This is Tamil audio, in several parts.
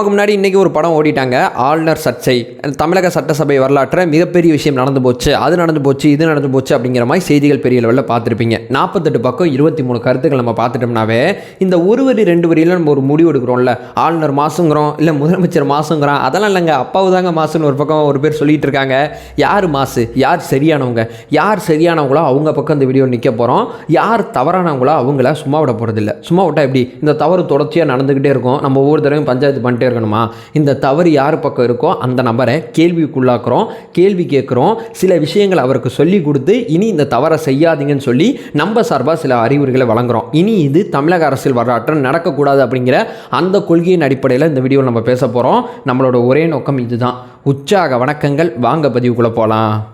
நமக்கு முன்னாடி இன்றைக்கி ஒரு படம் ஓடிட்டாங்க. ஆளுநர் சர்ச்சை. தமிழக சட்டசபை வரலாற்றில் மிகப்பெரிய விஷயம் நடந்து போச்சு. அது நடந்து போச்சு இது நடந்து போச்சு அப்படிங்கிற மாதிரி செய்திகள் பெரிய லெவலில் பார்த்துருப்பீங்க. நாற்பத்தெட்டு பக்கம் இருபத்தி மூணு கருத்துக்கள் நம்ம பார்த்துட்டோம்னாவே இந்த ஒரு வரி ரெண்டு வரியில் நம்ம ஒரு முடிவு எடுக்கிறோம்ல. ஆளுநர் மாசுங்கிறோம் இல்லை முதலமைச்சர் மாசுங்கிறோம் அதெல்லாம் இல்லைங்க. அப்பாவு தாங்க மாசுன்னு ஒரு பக்கம் ஒரு பேர் சொல்லிட்டு இருக்காங்க. யார் மாசு? யார் சரியானவங்க? யார் சரியானவங்களோ அவங்க பக்கம் இந்த வீடியோ நிற்க போகிறோம் யார் தவறானவங்களோ அவங்கள சும்மா விட போகிறதில்ல சும்மா விட்டால் எப்படி? இந்த தவறு தொடர்ச்சியாக நடந்துக்கிட்டே இருக்கும். நம்ம ஒவ்வொரு தடவையும் பஞ்சாயத்து பண்ணிட்டே இருக்கணுமா? இந்த தவறு யார் பக்கம் இருக்கோ அந்த நபரை கேள்விக்குள்ளாக்குறோம் கேள்வி கேட்குறோம். சில விஷயங்கள் அவருக்கு சொல்லி கொடுத்து இனி இந்த தவறை செய்யாதீங்கன்னு சொல்லி நம்ம சார்பாக சில அறிவுரைகளை வழங்குறோம். இனி இது தமிழக அரசியல் வரலாற்றில் நடக்கக்கூடாது அப்படிங்கிற அந்த கொள்கையின் அடிப்படையில் இந்த வீடியோவில் நம்ம பேச போகிறோம் நம்மளோட ஒரே நோக்கம் இதுதான். உற்சாக வணக்கங்கள். வாங்க பதிவுக்குள்ளே போகலாம்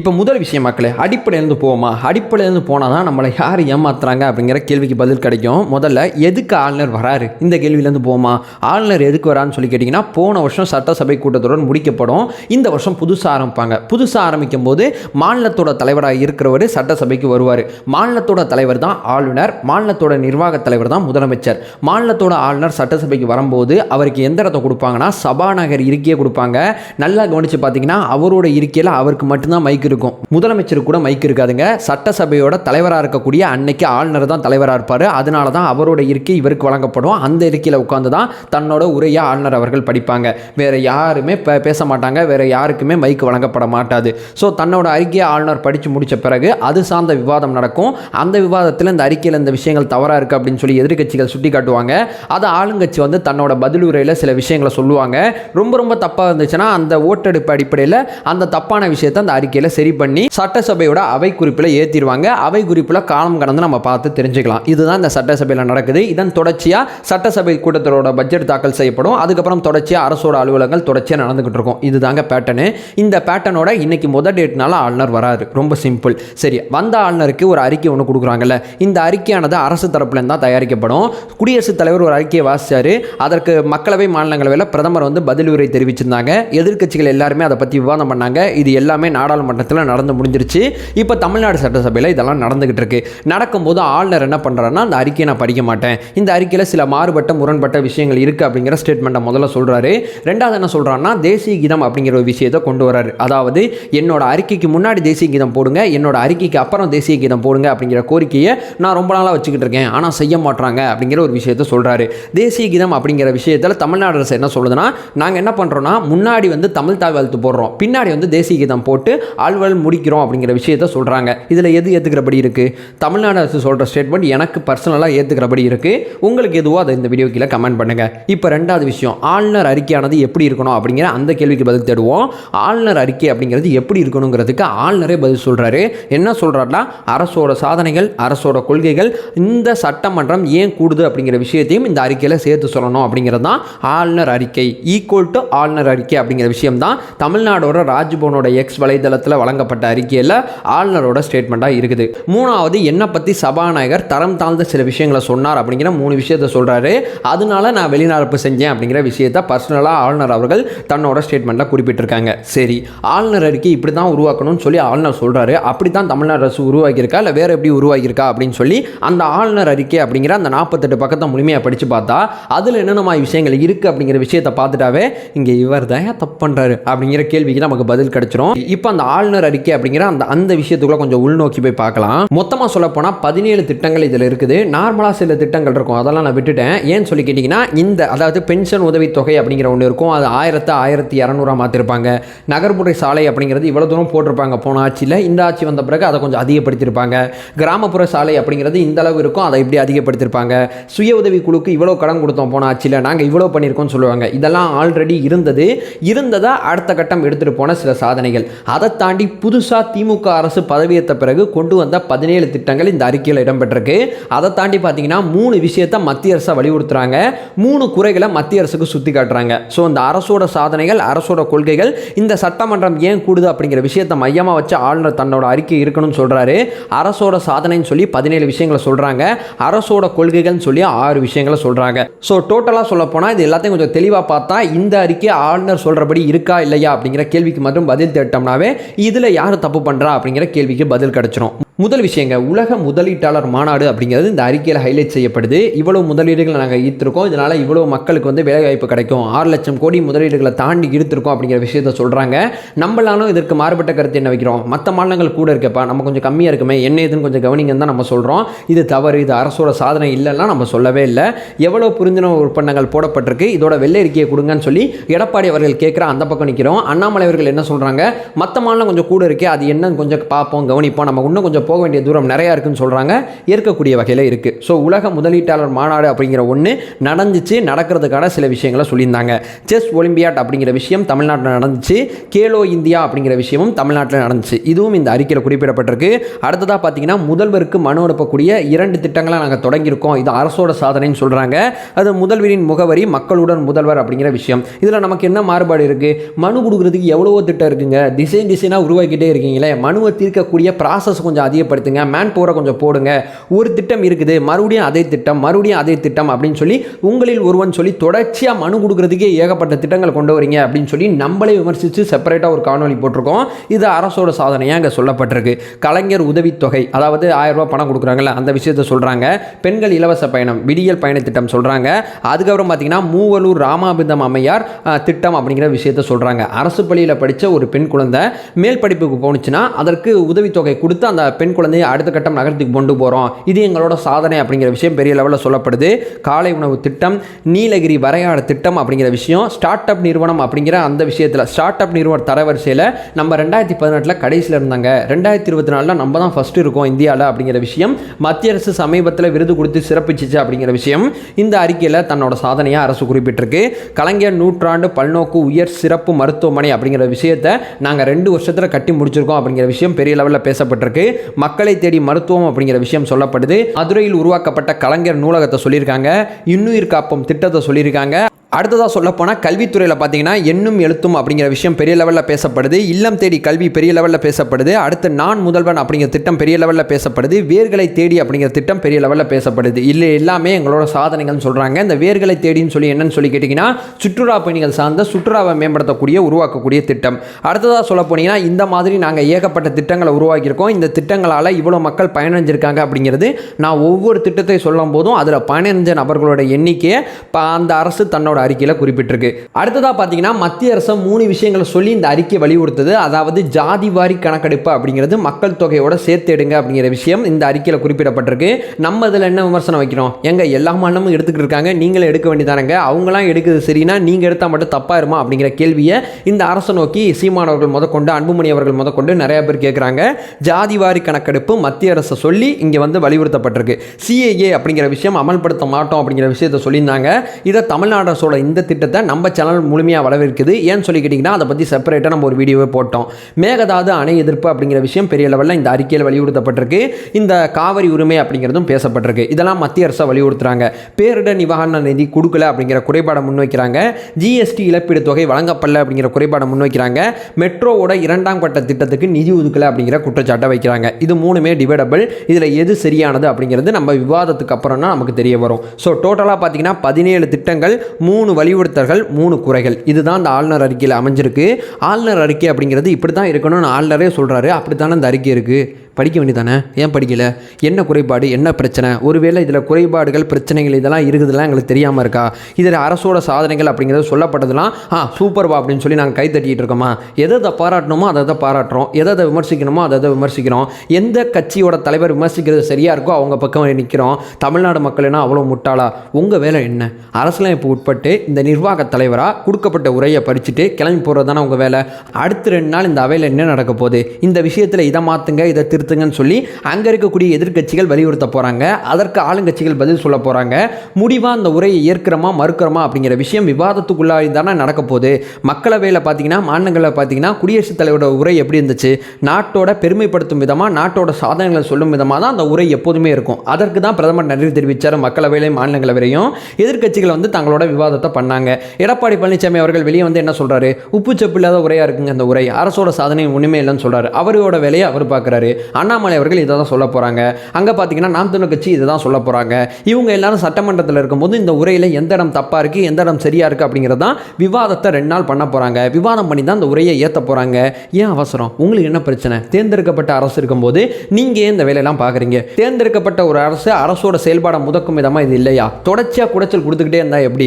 இப்போ முதல் விஷயம் மக்களே அடிப்படையிலேருந்து போவோமா? அடிப்படையிலேருந்து போனால் தான் நம்மளை யார் ஏமாத்துறாங்க அப்படிங்கிற கேள்விக்கு பதில் கிடைக்கும். முதல்ல எதுக்கு ஆளுநர் வராரு? இந்த கேள்வியிலேருந்து போவோமா? ஆளுநர் எதுக்கு வரான்னு சொல்லி கேட்டிங்கன்னா போன வருஷம் சட்டசபை கூட்டத்துடன் முடிக்கப்படும். இந்த வருஷம் புதுசாக ஆரம்பிப்பாங்க. புதுசாக ஆரம்பிக்கும் போது மாநிலத்தோட தலைவராக இருக்கிறவர் சட்டசபைக்கு வருவார். மாநிலத்தோட தலைவர் தான் ஆளுநர். மாநிலத்தோட நிர்வாக தலைவர் தான் முதலமைச்சர். மாநிலத்தோட ஆளுநர் சட்டசபைக்கு வரும்போது அவருக்கு எந்த இடத்த கொடுப்பாங்கன்னா சபாநாயகர் இருக்கையை கொடுப்பாங்க. நல்லா கவனித்து பார்த்தீங்கன்னா அவரோட இருக்கையில் அவருக்கு மட்டும்தான் மைக்கு இருக்கும். முதலமைச்சர் கூட மைக் இருக்காதுங்க. சட்டசபையோட தலைவராக இருக்கக்கூடிய அன்னைக்கு ஆளுநர் தான் தலைவராக இருப்பார். அதனால தான் அவரோட இருக்கை இவருக்கு வழங்கப்படும். அந்த இருக்கையில் உட்காந்து தான் தன்னோட உரையை ஆளுநர் அவர்கள் படிப்பாங்க. வேற யாருமே பே- பேச மாட்டாங்க. வேற யாருக்குமே மைக் வழங்கப்பட மாட்டாது. ஸோ தன்னோட அறிக்கையை ஆளுநர் படித்து முடித்த பிறகு அது சார்ந்த விவாதம் நடக்கும். அந்த விவாதத்தில் இந்த அறிக்கையில் இந்த விஷயங்கள் தவறாக இருக்குது அப்படின்னு சொல்லி எதிர்கட்சிகள் சுட்டி காட்டுவாங்க. அதை ஆளுங்கட்சி வந்து தன்னோட பதிலுரையில் சில விஷயங்களை சொல்லுவாங்க. ரொம்ப ரொம்ப தப்பாக இருந்துச்சுன்னா அந்த ஓட்டெடுப்பு அடிப்படையில் அந்த தப்பான விஷயத்தை அந்த அறிக்கையில் சரி பண்ணி சட்டசபையோட அவை குறிப்பில் ஏற்றிடுவாங்க அவை குறிப்பில் காலம் கடந்து நம்ம பார்த்து தெரிஞ்சுக்கலாம். இதுதான் இந்த சட்டசபையில் நடக்குது. இதன் தொடர்ச்சியாக சட்டசபை கூட்டத்தோட பட்ஜெட் தாக்கல் செய்யப்படும். அதுக்கப்புறம் தொடர்ச்சியாக அரசோட அலுவலகங்கள் தொடர்ச்சியாக நடந்துகிட்டு இருக்கும். இதுதாங்க பேட்டர்னு இந்த பேட்டர்னோட இன்னைக்கு முதல் டேட்னால ஆளுநர் வராரு. ரொம்ப சிம்பிள் சரி வந்த ஆளுநருக்கு ஒரு அறிக்கை ஒன்று கொடுக்குறாங்கல்ல. இந்த அறிக்கையானது அரசு தரப்புலேருந்து தான் தயாரிக்கப்படும். குடியரசுத் தலைவர் ஒரு அறிக்கையை வாசித்தார் அதற்கு மக்களவை மாநிலங்களவையில் பிரதமர் வந்து பதில் உரை தெரிவிச்சிருந்தாங்க. எதிர்க்கட்சிகள் எல்லாருமே அதை பற்றி விவாதம் பண்ணாங்க. இது எல்லாமே நாடாளுமன்றத்தில் நடந்து முடிஞ்சிருச்சு. இப்போ தமிழ்நாடு சட்டசபையில் இதெல்லாம் நடந்துகிட்டு இருக்கு. நடக்கும்போது ஆளுநர் என்ன பண்ணுறாருன்னா அந்த அறிக்கையை நான் படிக்க மாட்டேன். இந்த அறிக்கையில் சில மாறுபட்ட முரண்பட்ட விஷயங்கள் இருக்குது அப்படிங்கிற ஸ்டேட்மெண்ட்டை முதல்ல சொல்கிறாரு ரெண்டாவது என்ன சொல்கிறாருன்னா தேசிய கீதம் அப்படிங்கிற ஒரு விஷயத்தை கொண்டு வராரு அதாவது என்னோட அறிக்கைக்கு முன்னாடி தேசிய கீதம் போடுங்க என்னோட அறிக்கைக்கு அப்புறம் தேசிய கீதம் போடுங்க அப்படிங்கிற கோரிக்கையை நான் ரொம்ப நாளாக வச்சுக்கிட்டு இருக்கேன். ஆனால் செய்ய மாட்றாங்க அப்படிங்கிற ஒரு விஷயத்தை சொல்கிறாரு தேசிய கீதம் அப்படிங்கிற விஷயத்தில் தமிழ்நாடு அரசு என்ன சொல்லுதுன்னா நாங்கள் என்ன பண்ணுறோன்னா முன்னாடி வந்து தமிழ் தாய் வாழ்த்து போடுறோம். பின்னாடி வந்து தேசிய கீதம் போட்டு ஆழ்வல் முடிக்கிறோம் அப்படிங்கிற விஷயத்த சொல்கிறாங்க இதில் எது ஏற்றுக்கிறபடி இருக்குது தமிழ்நாடு அரசு சொல்கிற ஸ்டேட்மெண்ட் எனக்கு பர்சனலாக ஏற்றுக்கிறபடி இருக்குது உங்களுக்கு எதுவோ அதை இந்த வீடியோ கீழே கமெண்ட் பண்ணுங்கள் இப்போ ரெண்டாவது விஷயம் ஆளுநர் அறிக்கையானது எப்படி இருக்கணும் அப்படிங்கிற அந்த கேள்விக்கு பதில் தேடுவோம். ஆளுநர் அறிக்கை அப்படிங்கிறது எப்படி இருக்கணுங்கிறதுக்கு ஆளுநரே பதில் சொல்கிறாரு என்ன சொல்கிறாருன்னா அரசோட சாதனைகள் அரசோட கொள்கைகள் இந்த சட்டமன்றம் ஏன் கூடுது அப்படிங்கிற விஷயத்தையும் இந்த அறிக்கையில் சேர்த்து சொல்லணும் அப்படிங்கிறது தான் ஆளுநர் அறிக்கை. ஈக்குவல் டு ஆளுநர் அறிக்கை அப்படிங்கிற விஷயம் தான் தமிழ்நாடோட ராஜ்பவனோட எக்ஸ் வலைதளத்தில் வழங்கப்பட்ட அறிக்கையில் ஆளுநரோட ஸ்டேட்மெண்ட்டாக இருக்குது. மூணாவது என்னை பற்றி சபாநாயகர் தரம் தாழ்ந்த சில விஷயங்களை சொன்னார் அப்படிங்கிற மூணு விஷயத்தை சொல்கிறாரு அதனால நான் வெளிநடப்பு செஞ்சேன் அப்படிங்கிற விஷயத்தை பர்சனலாக ஆளுநர் அவர்கள் தன்னோட ஸ்டேட்மெண்ட்டில் குறிப்பிட்டிருக்காங்க. சரி ஆளுநர் அறிக்கை இப்படி தான் உருவாக்கணும்னு சொல்லி ஆளுநர் சொல்கிறாரு அப்படி தான் தமிழ்நாடு அரசு உருவாக்கியிருக்கா இல்லை வேறு எப்படி உருவாக்கியிருக்கா அப்படின்னு சொல்லி அந்த ஆளுநர் அறிக்கை அப்படிங்கிற அந்த நாற்பத்தெட்டு பக்கத்தை முழுமையாக படித்து பார்த்தா அதில் என்னென்ன மாதிரி விஷயங்கள் இருக்குது அப்படிங்கிற விஷயத்தை பார்த்துட்டாவே இங்கே இவர் தான் தப்பு பண்ணுறாரு அப்படிங்கிற கேள்விக்கு நமக்கு பதில் கிடச்சிரும். இப்போ அந்த ஆளுநர் அறிக்கை அப்படிங்கிற அந்த அந்த விஷயத்துக்குள்ள கொஞ்சம் உள்நோக்கி போய் பார்க்கலாம். மொத்தமாக சொல்ல போனால் பதினேழு திட்டங்கள் இதில் இருக்குது. நார்மலாக சில திட்டங்கள் இருக்கும். அதெல்லாம் நான் விட்டுட்டேன். ஏன்னு சொல்லி கேட்டிங்கன்னா இந்த அதாவது பென்ஷன் உதவித்தொகை அப்படிங்கிற ஒன்று இருக்கும். அது ஆயிரத்து ஆயிரத்தி இரநூறுவா மாற்றிருப்பாங்க நகர்ப்புற சாலை அப்படிங்கிறது இவ்வளோ தூரம் போட்டிருப்பாங்க. போன ஆட்சியில் இந்த ஆட்சி வந்த பிறகு அதை கொஞ்சம் அதிகப்படுத்தியிருப்பாங்க கிராமப்புற சாலை அப்படிங்கிறது இந்த அளவு இருக்கும். அதை இப்படி அதிகப்படுத்தியிருப்பாங்க சுய உதவி குழுக்கு இவ்வளோ கடன் கொடுத்தோம் போன ஆட்சியில். நாங்கள் இவ்வளோ பண்ணியிருக்கோம்னு சொல்லுவாங்க. இதெல்லாம் ஆல்ரெடி இருந்தது. இருந்ததா அடுத்த கட்டம் எடுத்துகிட்டு போன சில சாதனைகள். அதை தாண்டி புதுசாக திமுக அரசு பதவியேற்ற பிறகு கொண்டு வந்த பதினேழு திட்டங்கள் இந்த அறிக்கையில் இடம்பெற்றிருக்கு. அதை தாண்டி பார்த்தீங்கன்னா மூணு விஷயத்தை மத்திய அரசை வலியுறுத்துறாங்க. மூணு குறைகளை மத்திய அரசுக்கு சுற்றி காட்டுறாங்க. ஸோ இந்த அரசோட சாதனைகள் அரசோட கொள்கைகள் இந்த சட்டமன்றம் ஏன் கூடுது அப்படிங்கிற விஷயத்தை மையமாக வச்சு ஆளுநர் தன்னோட அறிக்கை இருக்கணும்னு சொல்கிறாரு அரசோட சாதனைன்னு சொல்லி பதினேழு விஷயங்களை சொல்கிறாங்க அரசோட கொள்கைகள்னு சொல்லி ஆறு விஷயங்களை சொல்கிறாங்க ஸோ டோட்டலாக சொல்ல போனால் இது எல்லாத்தையும் கொஞ்சம் தெளிவாக பார்த்தா இந்த அறிக்கை ஆளுநர் சொல்கிறபடி இருக்கா இல்லையா அப்படிங்கிற கேள்விக்கு மட்டும் பதில் தேட்டோம்னாவே இதில் யார் தப்பு பண்ணுறா அப்படிங்கிற கேள்விக்கு பதில் கிடச்சிரும். முதல் விஷயங்க உலக முதலீட்டாளர் மாநாடு அப்படிங்கிறது இந்த அறிக்கையில் ஹைலைட் செய்யப்படுது. இவ்வளோ முதலீடுகளை நாங்கள் ஈர்த்திருக்கோம். இதனால் இவ்வளோ மக்களுக்கு வந்து வேலைவாய்ப்பு கிடைக்கும். ஆறு லட்சம் கோடி முதலீடுகளை தாண்டி ஈர்த்திருக்கோம் அப்படிங்கிற விஷயத்த சொல்கிறாங்க நம்மளாலும் இதற்கு மாறுபட்ட கருத்து என்ன வைக்கிறோம்? மற்ற மாநிலங்கள் கூட இருக்கப்பா நம்ம கொஞ்சம் கம்மியாக இருக்குமே என்ன ஏதுன்னு கொஞ்சம் கவனிங்கன்னு தான் நம்ம சொல்கிறோம் இது தவறு இது அரசோட சாதனை இல்லைன்னா நம்ம சொல்லவே இல்லை. எவ்வளோ புரிந்துணர்வு ஒப்பந்தங்கள் போடப்பட்டிருக்கு. இதோட வெள்ளை அறிக்கையை கொடுங்கன்னு சொல்லி எடப்பாடி அவர்கள் கேட்குற அந்த பக்கம் நிற்கிறோம் அண்ணாமலை அவர்கள் என்ன சொல்கிறாங்க மற்ற மாநிலம் கொஞ்சம் கூட இருக்கே அது என்னன்னு கொஞ்சம் பார்ப்போம் கவனிப்போம். நம்ம இன்னும் கொஞ்சம் போக வேண்டிய தூரம் நிறையா இருக்குதுன்னு சொல்கிறாங்க ஏற்கக்கூடிய வகையில் இருக்குது ஸோ உலக முதலீட்டாளர் மாநாடு அப்படிங்கிற ஒன்று நடந்துச்சு நடக்கிறதுக்கான சில விஷயங்களை சொல்லியிருந்தாங்க. செஸ் ஒலிம்பியாட் அப்படிங்கிற விஷயம் தமிழ்நாட்டில் நடந்துச்சு. கேலோ இந்தியா அப்படிங்கிற விஷயமும் தமிழ்நாட்டில் நடந்துச்சு. இதுவும் இந்த அறிக்கையில் குறிப்பிடப்பட்டிருக்கு. அடுத்ததாக பார்த்தீங்கன்னா முதல்வருக்கு மனு அனுப்பக்கூடிய இரண்டு திட்டங்களை நாங்கள் தொடங்கியிருக்கோம். இது அரசோட சாதனைன்னு சொல்கிறாங்க அது முதல்வரின் முகவரி மக்களுடன் முதல்வர் அப்படிங்கிற விஷயம். இதில் நமக்கு என்ன மாறுபாடு இருக்குது மனு கொடுக்குறதுக்கு எவ்வளவோ திட்டம் இருக்குங்க. டிசைன் டிசைனாக உருவாக்கிட்டே இருக்கீங்களே. மனுவை தீர்க்கக்கூடிய ப்ராசஸ் கொஞ்சம் அதிகப்படுத்துங்க. மேன் பவரை கொஞ்சம் போடுங்க. ஒரு திட்டம் இருக்குது. மறுபடியும் அதே திட்டம் மறுபடியும் அதே திட்டம் அப்படின்னு சொல்லி உங்களில் ஒருவன் சொல்லி தொடர்ச்சியாக மனு கொடுக்குறதுக்கே ஏகப்பட்ட திட்டங்கள் கொண்டு வரீங்க அப்படின்னு சொல்லி நம்மளே விமர்சித்து செப்பரேட்டாக ஒரு காணொலி போட்டிருக்கோம். இது அரசோட சாதனையாக அங்கே சொல்லப்பட்டிருக்கு. கலைஞர் உதவித்தொகை அதாவது ஆயிரம் ரூபாய் பணம் கொடுக்குறாங்கல்ல அந்த விஷயத்த சொல்கிறாங்க பெண்கள் இலவச பயணம் விடியல் பயண திட்டம் சொல்கிறாங்க அதுக்கப்புறம் பார்த்தீங்கன்னா மூவலூர் ராமாபிந்தம் அம்மையார் திட்டம் அப்படிங்கிற விஷயத்த சொல்கிறாங்க அரசு பள்ளியில் படித்த ஒரு பெண் குழந்தை மேல் படிப்புக்கு போணுச்சுன்னா அதற்கு உதவித்தொகை கொடுத்து அந்த பெண் குழந்தையை அடுத்த கட்டம் நகரத்துக்கு கொண்டு போகிறோம் இது எங்களோட சாதனை அப்படிங்கிற விஷயம் பெரிய லெவலில் சொல்லப்படுது. காலை உணவு திட்டம் நீலகிரி வரையாடு திட்டம் அப்படிங்கிற விஷயம் ஸ்டார்ட் அப் நிறுவனம் அப்படிங்கிற அந்த விஷயத்தில் ஸ்டார்ட் அப் நிறுவன தரவரிசையில் நம்ம ரெண்டாயிரத்தி பதினெட்டில் கடைசியில் இருந்தாங்க. ரெண்டாயிரத்தி இருபத்தி நாலில் நம்ம தான் ஃபஸ்ட்டு இருக்கோம் இந்தியாவில் அப்படிங்கிற விஷயம். மத்திய அரசு சமீபத்தில் விருது கொடுத்து சிறப்பிச்சிச்சு அப்படிங்கிற விஷயம். இந்த அறிக்கையில் தன்னோட சாதனையாக அரசு குறிப்பிட்டிருக்கு. கலைஞர் நூற்றாண்டு பல்நோக்கு உயர் சிறப்பு மருத்துவமனை அப்படிங்கிற விஷயத்தை நாங்கள் ரெண்டு வருஷத்தில் கட்டி முடிச்சிருக்கோம் அப்படிங்கிற விஷயம் பெரிய லெவலில் பேசப்பட்டிருக்கு. மக்களை தேடி மருத்துவம் அப்படிங்கிற விஷயம் சொல்லப்படுது. மதுரையில் உருவாக்கப்பட்ட கலைஞர் நூலகத்தை சொல்லியிருக்காங்க. இன்னுயிர் காப்போம் திட்டத்தை சொல்லியிருக்காங்க. அடுத்ததாக சொல்லப்போனால் கல்வித்துறையில் பார்த்தீங்கன்னா எண்ணும் எழுத்தும் அப்படிங்கிற விஷயம் பெரிய லெவலில் பேசப்படுது. இல்லம் தேடி கல்வி பெரிய லெவலில் பேசப்படுது. அடுத்து நான் முதல்வன் அப்படிங்கிற திட்டம் பெரிய லெவலில் பேசப்படுது. வேர்களை தேடி அப்படிங்கிற திட்டம் பெரிய லெவலில் பேசப்படுது. இல்லை எல்லாமே எங்களோட சாதனைகள்னு சொல்கிறாங்க இந்த வேர்களை தேடின்னு சொல்லி என்னன்னு சொல்லி கேட்டிங்கன்னா சுற்றுலா பயணிகள் சார்ந்த சுற்றுலாவை மேம்படுத்தக்கூடிய உருவாக்கக்கூடிய திட்டம். அடுத்ததாக சொல்ல போனீங்கன்னா இந்த மாதிரி நாங்கள் ஏகப்பட்ட திட்டங்களை உருவாக்கியிருக்கோம். இந்த திட்டங்களால் இவ்வளோ மக்கள் பயனடைஞ்சிருக்காங்க அப்படிங்கிறது நான் ஒவ்வொரு திட்டத்தை சொல்லும் போதும் அதில் பயனடைஞ்ச நபர்களோட எண்ணிக்கையை இப்போ அந்த அரசு தன்னோட அறிக்கையில் குறிப்பிட்டிருக்கு. அடுத்ததாக பார்த்தீங்கன்னா மத்திய அரசு மூணு விஷயங்களை சொல்லி இந்த அறிக்கை வலியுறுத்தது. அதாவது ஜாதி வாரி கணக்கெடுப்பு அப்படிங்கிறது மக்கள் தொகையோட சேர்த்து எடுங்க அப்படிங்கிற விஷயம் இந்த அறிக்கையில் குறிப்பிடப்பட்டிருக்கு. நம்ம இதில் என்ன விமர்சனம் வைக்கிறோம்? எங்க எல்லா மாநிலமும் எடுத்துக்கிட்டு இருக்காங்க. நீங்களும் எடுக்க வேண்டியதானங்க. அவங்களாம் எடுக்குது சரினா நீங்கள் எடுத்தால் மட்டும் தப்பாக இருமா அப்படிங்கிற கேள்வியை இந்த அரசை நோக்கி சீமானவர்கள் முதற்கொண்டு அன்புமணி அவர்கள் முதற்கொண்டு நிறைய பேர் கேட்குறாங்க ஜாதி வாரி கணக்கெடுப்பு மத்திய அரசு சொல்லி இங்கே வந்து வலியுறுத்தப்பட்டிருக்கு. சிஏஏ அப்படிங்கிற விஷயம் அமல்படுத்த மாட்டோம் அப்படிங்கிற விஷயத்தை சொல்லியிருந்தாங்க. இதை தமிழ்நாடு அரசோட இந்த திட்டத்தை நம்ம சேனல் முழுமையாக வரவேற்குது. ஏன்னு சொல்லி கேட்டிங்கன்னா அதை பற்றி செப்பரேட்டாக நம்ம ஒரு வீடியோவே போட்டோம். மேகதாது அணை எதிர்ப்பு அப்படிங்கிற விஷயம் பெரிய லெவலில் இந்த அறிக்கையில் வலியுறுத்தப்பட்டிருக்கு. இந்த காவிரி உரிமை அப்படிங்கிறதும் பேசப்பட்டிருக்கு. இதெல்லாம் மத்திய அரசை வலியுறுத்துறாங்க. பேரிடர் நிவாரண நிதி கொடுக்கல அப்படிங்கிற குறைபாடை முன்வைக்கிறாங்க. ஜிஎஸ்டி இழப்பீடு தொகை வழங்கப்படல அப்படிங்கிற குறைபாடை முன்வைக்கிறாங்க. மெட்ரோவோட இரண்டாம் கட்ட திட்டத்துக்கு நிதி ஒதுக்கல அப்படிங்கிற குற்றச்சாட்டை வைக்கிறாங்க. இது மூணுமே டிவைடபிள் இதில் எது சரியானது அப்படிங்கிறது நம்ம விவாதத்துக்கு அப்புறம் தான் நமக்கு தெரிய வரும். ஸோ டோட்டலாக பார்த்தீங்கன்னா பதினேழு திட்டங்கள் மூணு மூணு வலியுறுத்தல்கள் மூணு குறைகள். இதுதான் இந்த ஆளுநர் அறிக்கையில் அமைஞ்சிருக்கு. ஆளுநர் அறிக்கை அப்படிங்கிறது இப்படி தான் இருக்கணும்னு ஆளுநரே சொல்கிறாரு அப்படி தானே இந்த அறிக்கை இருக்குது படிக்க வேண்டியதானே ஏன் படிக்கல? என்ன குறைபாடு? என்ன பிரச்சனை? ஒருவேளை இதில் குறைபாடுகள் பிரச்சனைகள் இதெல்லாம் இருக்குதுலாம் எங்களுக்கு தெரியாமல் இருக்கா? இதில் அரசோட சாதனைகள் அப்படிங்கிறது சொல்லப்பட்டதுலாம் ஆ சூப்பர்வா அப்படின்னு சொல்லி நாங்கள் கை தட்டிட்டு இருக்கோமா? எதை எதை பாராட்டணுமோ அதை அதை பாராட்டுறோம்? எதை எதை விமர்சிக்கணுமோ அதை அதை விமர்சிக்கிறோம்? எந்த கட்சியோட தலைவர் விமர்சிக்கிறது சரியாக இருக்கோ அவங்க பக்கம் நிற்கிறோம் தமிழ்நாடு மக்கள்னா அவ்வளோ முட்டாளா? உங்கள் வேலை என்ன? அரசியலமைப்பு உட்பட்டு இந்த நிர்வாக தலைவராக கொடுக்கப்பட்ட உரையை படிச்சுட்டு கிளம்பி போகிறது தானே உங்கள் வேலை? அடுத்த ரெண்டு நாள் இந்த அவையில் என்ன நடக்க போகுது? இந்த விஷயத்தில் இதை மாற்றுங்க இதை நிறுத்துங்கன்னு சொல்லி அங்கே இருக்கக்கூடிய எதிர்க்கட்சிகள் வலியுறுத்த போகிறாங்க அதற்கு ஆளுங்கட்சிகள் பதில் சொல்ல போகிறாங்க முடிவாக அந்த உரையை ஏற்கிறோமா மறுக்கிறோமா அப்படிங்கிற விஷயம் விவாதத்துக்குள்ளாடி தானே நடக்க போகுது. மக்களவையில் பார்த்தீங்கன்னா மாநிலங்களில் பார்த்தீங்கன்னா குடியரசுத் தலைவரோட உரை எப்படி இருந்துச்சு? நாட்டோட பெருமைப்படுத்தும் விதமாக நாட்டோட சாதனைகளை சொல்லும் விதமாக தான் அந்த உரை எப்போதுமே இருக்கும். அதற்கு தான் பிரதமர் நன்றி தெரிவித்தார் மக்களவையிலையும் மாநிலங்களவையிலையும் எதிர்கட்சிகள் வந்து தங்களோட விவாதத்தை பண்ணாங்க. எடப்பாடி பழனிசாமி அவர்கள் வெளியே வந்து என்ன சொல்கிறாரு உப்பு செப்பு இல்லாத உரையாக இருக்குங்க அந்த உரை. அரசோட சாதனை ஒன்றுமே இல்லைன்னு சொல்கிறார் அவரோட வேலையை அவர் பார்க்குறாரு. அண்ணாமலை அவர்கள் இதை தான் சொல்ல போகிறாங்க அங்கே பார்த்தீங்கன்னா நாம் தமிழ் கட்சி இதை தான் சொல்ல போகிறாங்க இவங்க எல்லாரும் சட்டமன்றத்தில் இருக்கும்போது இந்த உரையில் எந்த இடம் தப்பாக இருக்குது எந்த இடம் சரியாக இருக்குது அப்படிங்கிறது தான் விவாதத்தை ரெண்டு நாள் பண்ண போகிறாங்க விவாதம் பண்ணி தான் இந்த உரையை ஏற்ற போகிறாங்க ஏன் அவசரம்? உங்களுக்கு என்ன பிரச்சனை? தேர்ந்தெடுக்கப்பட்ட அரசு இருக்கும்போது நீங்கள் ஏன் இந்த வேலையெல்லாம் பார்க்குறீங்க தேர்ந்தெடுக்கப்பட்ட ஒரு அரசு அரசோட செயல்பாடை முதக்கும் விதமாக இது இல்லையா? தொடர்ச்சியாக குடைச்சல் கொடுத்துக்கிட்டே இருந்தால் எப்படி?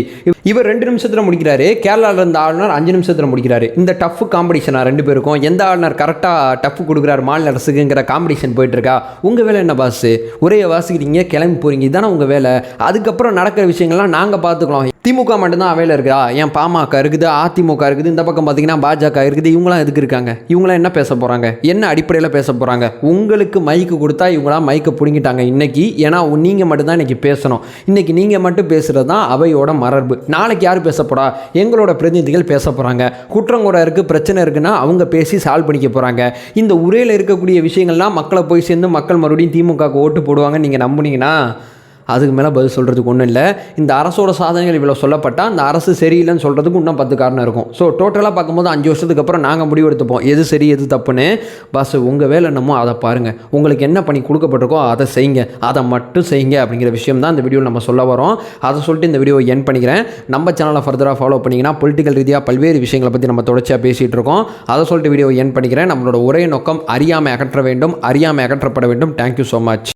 இவர் ரெண்டு நிமிஷத்தில் முடிக்கிறாரு. கேரளாவில் இருந்த ஆளுநர் அஞ்சு நிமிஷத்தில் முடிக்கிறாரு. இந்த டஃப் காம்படிஷனாக ரெண்டு பேருக்கும் எந்த ஆளுநர் கரெக்டாக டஃப் கொடுக்குறாரு மாநில அரசுக்குங்கிற காம்படிஷன் போயிட்டு இருக்கா உங்கள் வேலை என்ன பாஸ் உரையை வாசிக்கிறீங்க கிளம்பி போகிறீங்க இதானே உங்கள் வேலை? அதுக்கப்புறம் நடக்கிற விஷயங்கள்லாம் நாங்கள் பார்த்துக்கலாம் திமுக மட்டும்தான் அவையில் இருக்குதா ஏன் பாமக இருக்குது அதிமுக இருக்குது இந்த பக்கம் பார்த்தீங்கன்னா பாஜக இருக்குது இவங்களாம் எதுக்கு இருக்காங்க? இவங்களாம் என்ன பேச போகிறாங்க என்ன அடிப்படையில் பேச போகிறாங்க உங்களுக்கு மைக்கு கொடுத்தா இவங்களாம் மைக்கை பிடுங்கிட்டாங்க இன்றைக்கி ஏன்னா நீங்கள் மட்டும்தான் இன்னைக்கு பேசணும். இன்றைக்கி நீங்கள் மட்டும் பேசுகிறது தான் அவையோட மரபு. நாளைக்கு யார் பேச போறா? எங்களோட பிரதிநிதிகள் பேச போகிறாங்க குற்றம் கூட இருக்குது பிரச்சனை இருக்குன்னா அவங்க பேசி சால்வ் பண்ணிக்க போகிறாங்க இந்த உரையில் இருக்கக்கூடிய விஷயங்கள்லாம் மக்களை போய் சேர்ந்து மக்கள் மறுபடியும் திமுகவுக்கு ஓட்டு போடுவாங்க நீங்கள் நம்புனீங்கன்னா அதுக்கு மேலே பதில் சொல்கிறதுக்கு ஒன்றும் இல்லை. இந்த அரசோட சாதனைகள் இவ்வளோ சொல்லப்பட்டால் அந்த அரசு சரியில்லைன்னு சொல்கிறதுக்கு இன்னும் பத்து காரணம் இருக்கும். ஸோ டோட்டலாக பார்க்கும்போது அஞ்சு வருஷத்துக்கு அப்புறம் நாங்கள் முடிவு எடுத்துப்போம். எது சரி எது தப்புன்னு. பஸ் உங்கள் வேலை என்னமோ அதை பாருங்கள் உங்களுக்கு என்ன பண்ணி கொடுக்கப்பட்டிருக்கோ அதை செய்யுங்க. அதை மட்டும் செய்யுங்க அப்படிங்கிற விஷயம் தான் இந்த வீடியோவில் நம்ம சொல்ல வரோம். அதை சொல்லிட்டு இந்த வீடியோவை என் பண்ணிக்கிறேன். நம்ம சேனலை ஃபர்தராக ஃபாலோ பண்ணிங்கன்னா பொலிட்டிக்கல் ரீதியாக பல்வேறு விஷயங்களை பற்றி நம்ம தொடர்ச்சியாக பேசிகிட்டு இருக்கோம். அதை சொல்லிட்டு வீடியோ என் பண்ணிக்கிறேன். நம்மளோட ஒரே நோக்கம் அறியாமை அகற்ற வேண்டும். அறியாமை அகற்றப்பட வேண்டும். Thank you so much